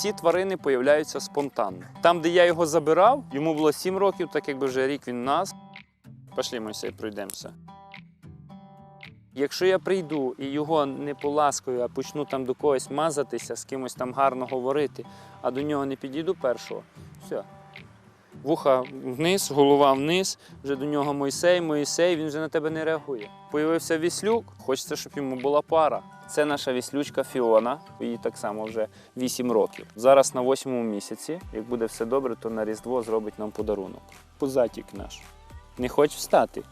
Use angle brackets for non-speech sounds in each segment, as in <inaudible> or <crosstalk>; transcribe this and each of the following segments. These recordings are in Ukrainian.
Всі тварини появляються спонтанно. Там, де я його забирав, йому було 7 років, так якби вже рік він нас. Пошли, і пройдемося. Якщо я прийду і його не поласкаю, а почну там до когось мазатися, з кимось там гарно говорити, а до нього не підійду першого, все. Вуха вниз, голова вниз, вже до нього Мойсей, Мойсей, він вже на тебе не реагує. Появився віслюк, хочеться, щоб йому була пара. Це наша віслючка Фіона, їй так само вже 8 років. Зараз на восьмому місяці, як буде все добре, то на Різдво зробить нам подарунок. Пузатік наш. Не хочеш встати?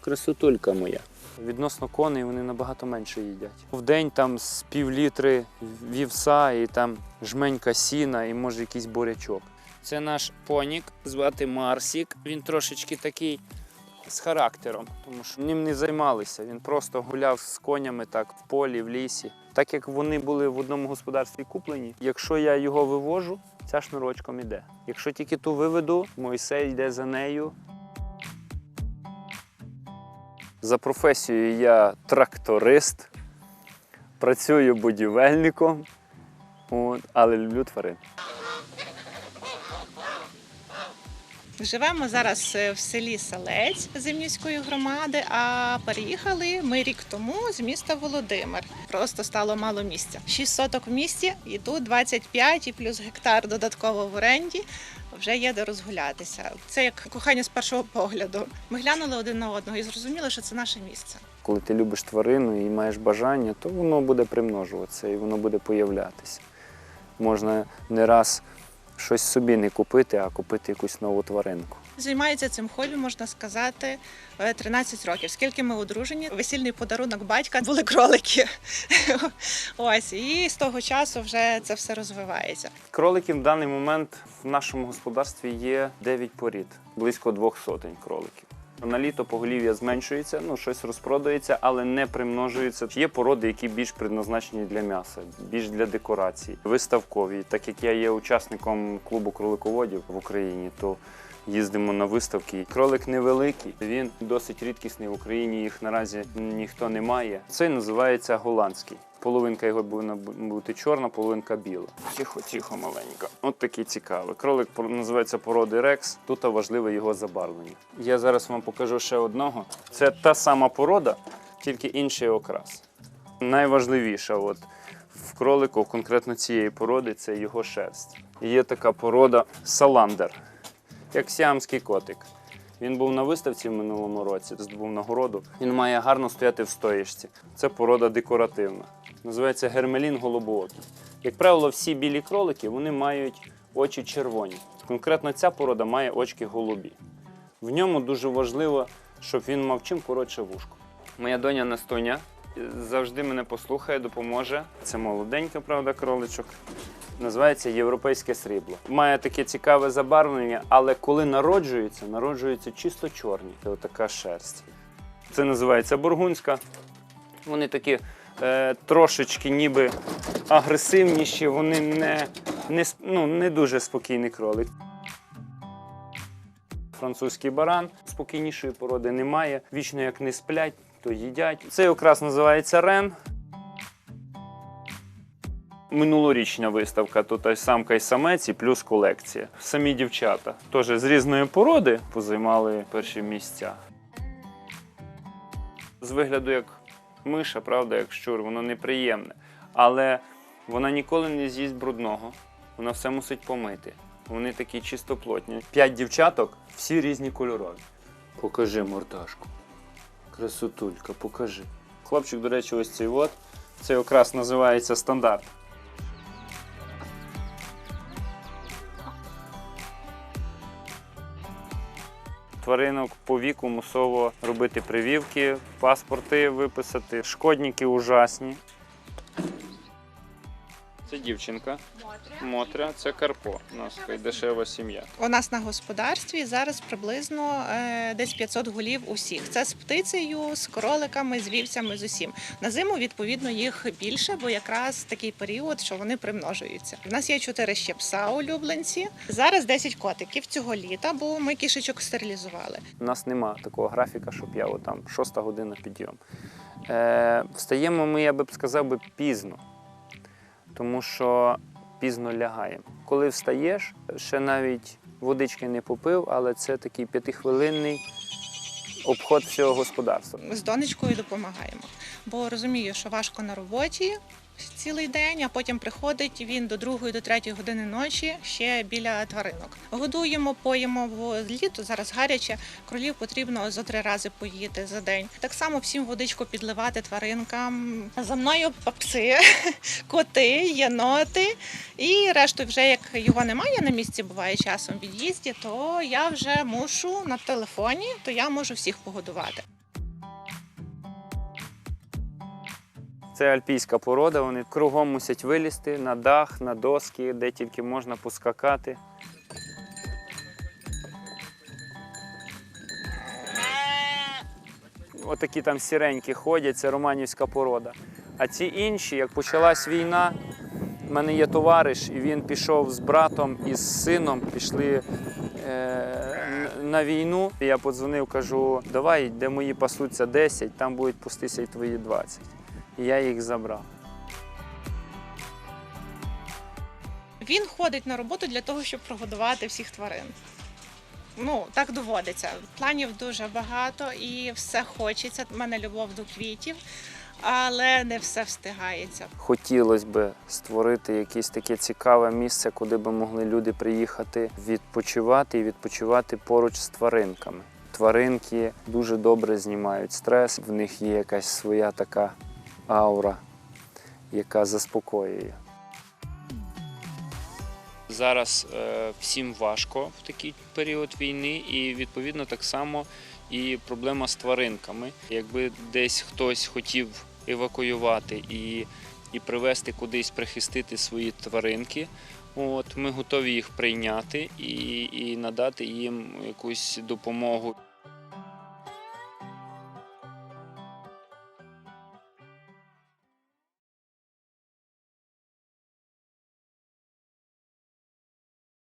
Красотулька моя. Відносно коней вони набагато менше їдять. В день там з пів літри вівса і там жменька сіна і може якийсь бурячок. Це наш понік, звати Марсік. Він трошечки такий з характером, тому що ним не займалися. Він просто гуляв з конями так в полі, в лісі. Так як вони були в одному господарстві куплені, якщо я його вивожу, ця шнурочком іде. Якщо тільки ту виведу, Мойсей йде за нею. За професією я тракторист, працюю будівельником, але люблю тварин. Живемо зараз е, в селі Салець Зимнівської громади, а переїхали ми рік тому з міста Володимир. Просто стало мало місця. 6 соток в місті, і тут 25 і плюс гектар додатково в оренді. Вже є де розгулятися. Це як кохання з першого погляду. Ми глянули один на одного і зрозуміли, що це наше місце. Коли ти любиш тварину і маєш бажання, то воно буде примножуватися і воно буде появлятися. Можна не раз щось собі не купити, а купити якусь нову тваринку. Займається цим хобі, можна сказати, е, 13 років. Скільки ми одружені, весільний подарунок батька були кролики. <laughs> Ось і з того часу вже це все розвивається. Кроликів в даний момент в нашому господарстві є 9 порід, близько двох сотень кроликів. На літо поголів'я зменшується, ну щось розпродається, але не примножується. Є породи, які більш предназначені для м'яса, більш для декорації, виставкові. Так як я є учасником клубу кролиководів в Україні, то їздимо на виставки. Кролик невеликий, він досить рідкісний в Україні. Їх наразі ніхто не має. Це називається голландський. Половинка його повинна бути чорна, половинка біла. Тихо, тихо, маленько. От такий цікавий. Кролик називається породи Рекс. Тут важливе його забарвлення. Я зараз вам покажу ще одного. Це та сама порода, тільки інший окрас. Найважливіше от в кролику, конкретно цієї породи, це його шерсть. Є така порода саландер, як сіамський котик. Він був на виставці в минулому році, здобув нагороду. Він має гарно стояти в стоїшці. Це порода декоративна. Називається гермелін голубоокий. Як правило, всі білі кролики вони мають очі червоні. Конкретно ця порода має очки голубі. В ньому дуже важливо, щоб він мав чим коротше вушко. Моя доня Настоня завжди мене послухає, допоможе. Це молоденька, правда, кроличок. Називається європейське срібло. Має таке цікаве забарвлення, але коли народжується, народжуються чисто чорні. Це отака шерсть. Це називається бургунська. Вони такі трошечки ніби агресивніші, вони не, не, ну, не дуже спокійний кролик. Французький баран спокійнішої породи немає. Вічно як не сплять, то їдять. Цей окрас називається Рен. Минулорічна виставка, то й самка і самець, і плюс колекція. Самі дівчата теж з різної породи позаймали перші місця. З вигляду як миша, правда, як щур, воно неприємне. Але вона ніколи не з'їсть брудного. Вона все мусить помити. Вони такі чистоплотні. П'ять дівчаток, всі різні кольорові. Покажи мордашку. Красотулька, покажи. Хлопчик, до речі, ось цей от. Це якраз називається стандарт. Тваринок по віку мусово робити прививки, паспорти виписати. Шкодники ужасні. Це дівчинка. Мотря, це Карпо. У нас дешева сім'я. У нас на господарстві зараз приблизно е, десь 500 голів усіх. Це з птицею, з кроликами, з вівцями, з усім. На зиму відповідно їх більше, бо якраз такий період, що вони примножуються. У нас є чотири ще пса улюбленці. Зараз 10 котиків цього літа, бо ми кішечок стерилізували. У нас нема такого графіка, щоб я отам шоста година підйом. Е, встаємо ми, я би б сказав, би, пізно. Тому що пізно лягаємо. Коли встаєш, ще навіть водички не попив, але це такий п'ятихвилинний обход всього господарства. Ми З донечкою допомагаємо, бо розумію, що важко на роботі цілий день, а потім приходить він до другої, до третьої години ночі ще біля тваринок. Годуємо, поїмо, бо літо зараз гаряче. Кролів потрібно зо три рази поїти за день. Так само всім водичку підливати тваринкам. За мною пси, <laughs> коти, єноти. І решту, вже як його немає на місці, буває часом в від'їзді, то я вже мушу на телефоні, то я можу всіх погодувати. Це альпійська порода, вони кругом мусять вилізти на дах, на доски, де тільки можна поскакати. Отакі там сіренькі ходять, це романівська порода. А ці інші, як почалась війна, в мене є товариш, і він пішов з братом і з сином, пішли е, на війну. Я подзвонив, кажу, давай, де мої пасуться 10, там будуть пустися і твої 20. І я їх забрав. Він ходить на роботу для того, щоб прогодувати всіх тварин. Ну, так доводиться. Планів дуже багато і все хочеться. У мене любов до квітів, але не все встигається. Хотілося б створити якесь таке цікаве місце, куди б могли люди приїхати відпочивати і відпочивати поруч з тваринками. Тваринки дуже добре знімають стрес, в них є якась своя така аура, яка заспокоює. Зараз е, всім важко в такий період війни, і відповідно так само і проблема з тваринками. Якби десь хтось хотів евакуювати і, і привезти кудись прихистити свої тваринки, от ми готові їх прийняти і, і надати їм якусь допомогу.